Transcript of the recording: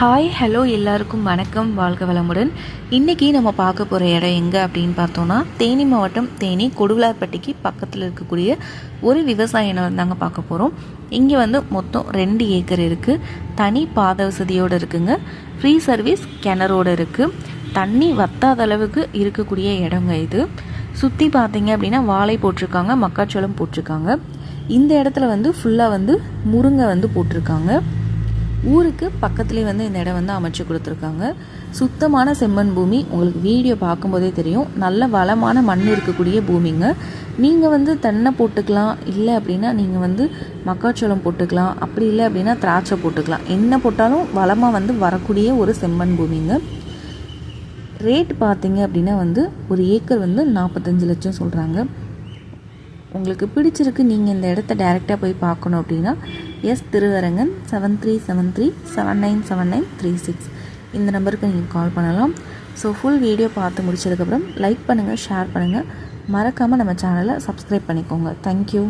Hi hello எல்லாருக்கும் வணக்கம். வாழ்க வளமுடன். இன்றைக்கி நம்ம பார்க்க போகிற இடம் எங்கே அப்படின்னு பார்த்தோன்னா தேனி மாவட்டம் தேனி கொடுவிலார்பட்டிக்கு பக்கத்தில் இருக்கக்கூடிய ஒரு விவசாய நிலம் தாங்க பார்க்க போகிறோம் இங்கே வந்து மொத்தம் ரெண்டு ஏக்கர் இருக்குது தனி பாத வசதியோடு இருக்குங்க. ஃப்ரீ சர்வீஸ் கிணறோடு இருக்குது தண்ணி வத்தாத அளவுக்கு இருக்கக்கூடிய இடங்க இது. சுற்றி பார்த்தீங்க அப்படின்னா வாழை போட்டிருக்காங்க மக்காச்சோளம் போட்டிருக்காங்க. இந்த இடத்துல வந்து ஃபுல்லாக வந்து முருங்கை வந்து போட்டிருக்காங்க. ஊருக்கு பக்கத்துலேயே வந்து இந்த இடம் வந்து அமைச்சு கொடுத்துருக்காங்க. சுத்தமான செம்மண் பூமி. உங்களுக்கு வீடியோ பார்க்கும்போதே தெரியும். நல்ல வளமான மண் இருக்கக்கூடிய பூமிங்க. நீங்கள் வந்து தென்னை போட்டுக்கலாம். இல்லை அப்படின்னா நீங்கள் வந்து மக்காச்சோளம் போட்டுக்கலாம். அப்படி இல்லை அப்படின்னா திராட்சை போட்டுக்கலாம். என்ன போட்டாலும் வளமாக வந்து வரக்கூடிய ஒரு செம்மண் பூமிங்க. ரேட் பார்த்தீங்க அப்படின்னா வந்து ஒரு ஏக்கர் வந்து நாற்பத்தஞ்சு லட்சம் சொல்கிறாங்க உங்களுக்கு பிடிச்சிருக்கு நீங்கள் இந்த இடத்த டைரெக்டாக போய் பார்க்கணும் அப்படின்னா S Thiruvarangan seven three seven three seven nine seven nine three six இந்த நம்பருக்கு நீங்கள் கால் பண்ணலாம். ஸோ ஃபுல் வீடியோ பார்த்து முடிச்சதுக்கப்புறம் லைக் பண்ணுங்கள் ஷேர் பண்ணுங்கள் மறக்காமல் நம்ம சேனலை சப்ஸ்கிரைப் பண்ணிக்கோங்க. தேங்க்யூ